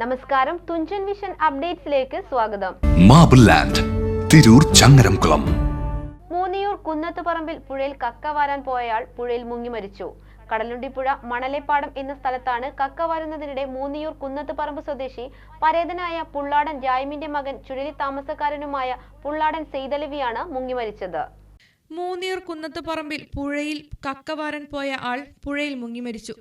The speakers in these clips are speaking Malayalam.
നമസ്കാരം. തുഞ്ചൻ വിഷൻ അപ്ഡേറ്റ്സിലേക്ക് സ്വാഗതം. മാബിൾ ലാൻഡ് തിരൂർ ചങ്ങരംകുളം മൂന്നിയൂർ കുന്നത്തുപറമ്പിൽ പുഴയിൽ കക്ക വാരാൻ പോയയാൾ പുഴയിൽ മുങ്ങി മരിച്ചു. കടലുണ്ടിപ്പുഴ മണലേപ്പാടം എന്ന സ്ഥലത്താണ് കക്ക വരുന്നതിനിടെ മൂന്നിയൂർ കുന്നത്തുപറമ്പ് സ്വദേശി പരേതനായ പുള്ളാടൻ ജായ്മിന്റെ മകൻ ചുഴലി താമസക്കാരനുമായ പുള്ളാടൻ സെയ്തലവിയാണ് മുങ്ങി മരിച്ചത്. മൂന്നിയൂർ കുന്നത്ത് പറമ്പിൽ പുഴയിൽ കക്കവാരൻ പോയ ആൾ പുഴയിൽ മുങ്ങി മരിച്ചു.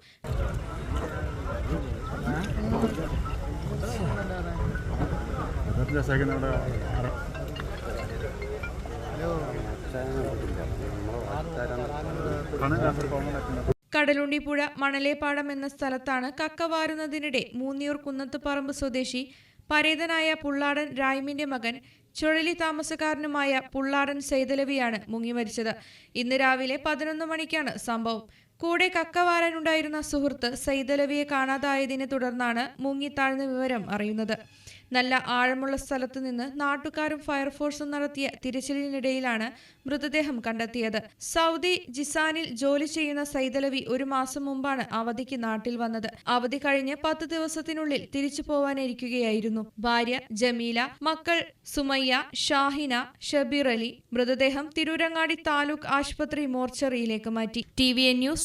കടലുണ്ടിപ്പുഴ മണലേപ്പാടം എന്ന സ്ഥലത്താണ് കക്ക വാരുന്നതിനിടെ മൂന്നിയൂർ കുന്നത്തുപറമ്പ് സ്വദേശി പരേതനായ പുള്ളാടൻ രായ്മിന്റെ മകൻ ചുഴലി താമസക്കാരനുമായ പുള്ളാടൻ സെയ്തലവിയാണ് മുങ്ങി മരിച്ചത് ഇന്ന് രാവിലെ പതിനൊന്ന് മണിക്കാണ് സംഭവം. കൂടെ കക്കവാരനുണ്ടായിരുന്ന സുഹൃത്ത് സൈദലവിയെ കാണാതായതിനെ തുടർന്നാണ് മുങ്ങിത്താഴ്ന്ന വിവരം അറിയുന്നത്. നല്ല ആഴമുള്ള സ്ഥലത്തു നിന്ന് നാട്ടുകാരും ഫയർഫോഴ്സും നടത്തിയ തിരച്ചിലിനിടയിലാണ് മൃതദേഹം കണ്ടെത്തിയത്. സൗദി ജിസാനിൽ ജോലി ചെയ്യുന്ന സൈതലവി ഒരു മാസം മുമ്പാണ് അവധിക്ക് നാട്ടിൽ വന്നത്. അവധി കഴിഞ്ഞ് പത്ത് ദിവസത്തിനുള്ളിൽ തിരിച്ചു പോവാനിരിക്കുകയായിരുന്നു. ഭാര്യ ജമീല മക്കൾ സുമയ്യ ഷാഹിന ഷബീർ അലി മൃതദേഹം തിരൂരങ്ങാടി താലൂക്ക് ആശുപത്രി മോർച്ചറിയിലേക്ക് മാറ്റി. T V N news